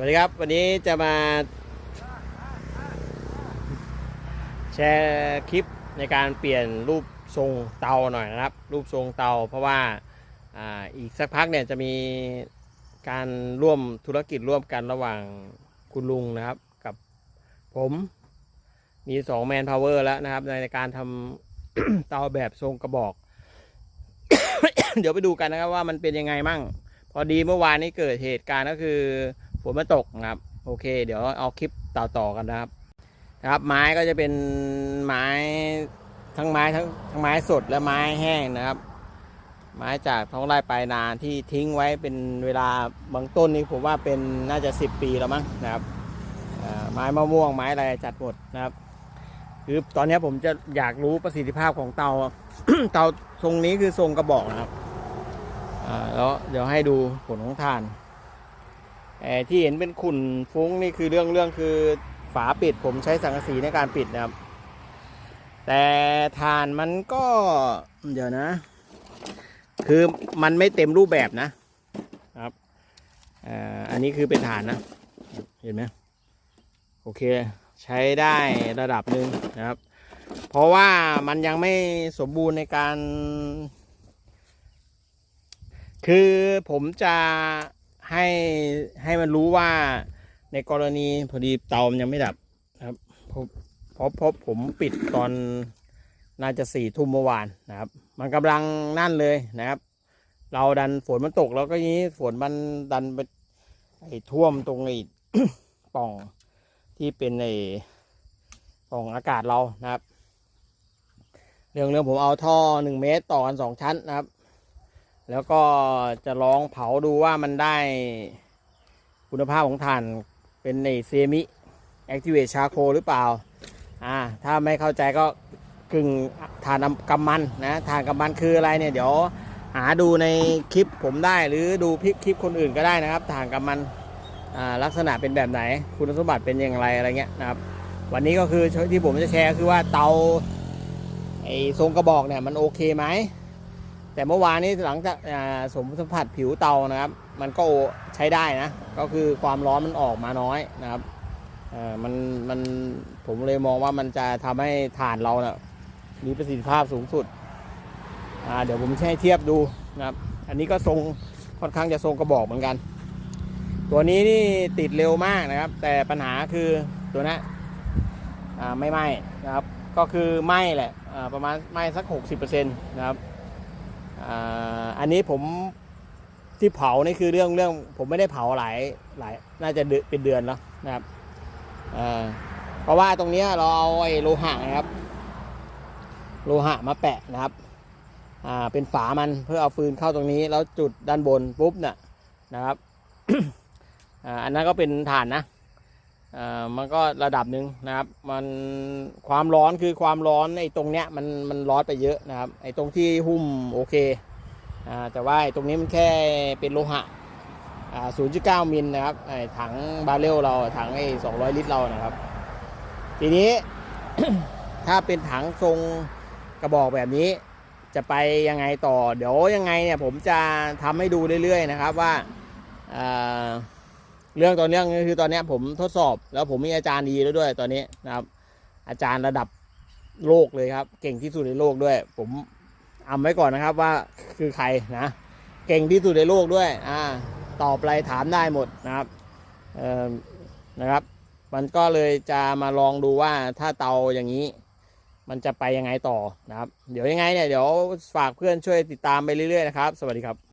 วัสดีครับ วันนี้จะมา แชร์คลิปในการเปลี่ยนรูปทรงเตาหน่อยนะครับ รูปทรงเตา เพราะว่าอ่าอีกสักพักเนี่ยจะมีการร่วมธุรกิจร่วมกันระหว่างคุณลุงนะครับ กับผมมีสองแมนพาวเวอร์แล้วนะครับ ในการทำเตาแบบทรงกระบอก เดี๋ยวไปดูกันนะครับว่ามันเป็นยังไงมั่ง พอดีเมื่อวานนี้เกิดเหตุการณ์ก็คือ ฝนมันตกนะครับ โอเค เดี๋ยวเอาคลิปต่อต่อกันนะครับนะครับ ไม้ก็จะเป็นไม้ทั้งไม้ทั้งทั้งไม้สดและไม้แห้งนะครับ ไม้จากท้องไร่ปลายนาที่ทิ้งไว้เป็นเวลาบางต้นนี้ผมว่าเป็นน่าจะ 10 ปีแล้วมั้งนะครับไม้มะม่วงไม้อะไรจัดหมดนะครับคือตอนนี้ผมจะอยากรู้ประสิทธิภาพของเตาเตาทรงนี้คือทรงกระบอกนะครับอ่าแล้วเดี๋ยวให้ดูผลของถ่าน ที่เห็นเป็นขุ่นฟุ้งนี่คือเรื่องเรื่องคือฝาปิดผมใช้สังกะสีในการปิดนะครับ แต่ถ่านมันก็เดี๋ยวนะ คือมันไม่เต็มรูปแบบนะครับอ่าอันนี้คือเป็นฐานนะเห็นไหมโอเคใช้ได้ระดับหนึ่งนะครับ เพราะว่ามันยังไม่สมบูรณ์ในการ คือผมจะ ให้ให้มันรู้ว่าในกรณีพอดีเตามันยังไม่ดับครับเพราะเพราะเพราะผมปิดตอนน่าจะสี่ทุ่มเมื่อวานนะครับ มันกำลังนั่นเลยนะครับ เราดันฝนมันตกแล้วก็นี้ฝนมันดันไปไอ้ท่วมตรงไอ้ป่องที่เป็นไอ้ป่องอากาศเรานะครับ เรื่องเรื่องผมเอาท่อหนึ่งเมตรต่อกันสองชั้นนะครับ แล้วก็จะลองเผาดูว่ามันได้คุณภาพของถ่านเป็นในเซมิแอคทีเวตชาโคหรือเปล่า อ่า ถ้าไม่เข้าใจก็กึ่งถ่านกำมันนะถ่านกำมันคืออะไรเนี่ย เดี๋ยวหาดูในคลิปผมได้หรือดูพิคลิปคนอื่นก็ได้นะครับถ่านกำมันอ่าลักษณะเป็นแบบไหน คุณสมบัติเป็นอย่างไรอะไรเงี้ยนะครับ วันนี้ก็คือที่ผมจะแชร์คือว่าเตาไอทรงกระบอกเนี่ยมันโอเคไหม แต่เมื่อวานนี้หลังจากสมสัมผัสผิวเตานะครับ มันก็ใช้ได้นะ ก็คือความร้อนมันออกมาน้อยนะครับมันมันผมเลยมองว่ามันจะทำให้ถ่านเรานะ่ะมีประสิทธิภาพสูงสุด เดี๋ยวผมจะให้เทียบดูนะครับ อันนี้ก็ทรงค่อนข้างจะทรงกระบอกเหมือนกัน ตัวนี้นี่ติดเร็วมากนะครับ แต่ปัญหาคือตัวนี้ไม่ไหม้นะครับ ก็คือไหม้แหละประมาณไหม้สัก 60%นะครับ อันนี้ผมที่เผานี่คือเรื่องเรื่องผมไม่ได้เผาหลายหลายน่าจะเป็นเดือนแล้วนะครับเพราะว่าตรงนี้เราเอาไอ้โลหะนะครับ โลหะมาแปะนะครับเป็นฝามันเพื่อเอาฟืนเข้าตรงนี้ แล้วจุดด้านบนปุ๊บเนี่ยนะครับอันนั้นก็เป็นฐานนะ มันก็ระดับหนึ่งนะครับ มันความร้อนคือความร้อนไอ้ตรงเนี้ยมันมันร้อนไปเยอะนะครับไอ้ตรงที่หุ้มโอเคอแต่ว่าไอ้ตรงนี้มันแค่เป็นโลหะ 0.9 มิลนะครับไอ้ถังบาเรลเราถังไอ้ 200 ลิตรเรานะครับ ทีนี้ถ้าเป็นถังทรงกระบอกแบบนี้จะไปยังไงต่อ เดี๋ยวยังไงเนี่ยผมจะทำให้ดูเรื่อยๆนะครับว่าอ่า เรื่องตอนเรื่องคือตอนนี้ผมทดสอบแล้วผมมีอาจารย์ดีแล้วด้วยตอนนี้นะครับ อาจารย์ระดับโลกเลยครับ เก่งที่สุดในโลกด้วย ผมอำไว้ก่อนนะครับว่าคือใครนะ เก่งที่สุดในโลกด้วยอ่าตอบอะไรถามได้หมดนะครับเอ่อนะครับ มันก็เลยจะมาลองดูว่าถ้าเตาอย่างนี้ มันจะไปยังไงต่อนะครับ เดี๋ยวยังไงเนี่ยเดี๋ยวฝากเพื่อนช่วยติดตามไปเรื่อยๆนะครับ สวัสดีครับ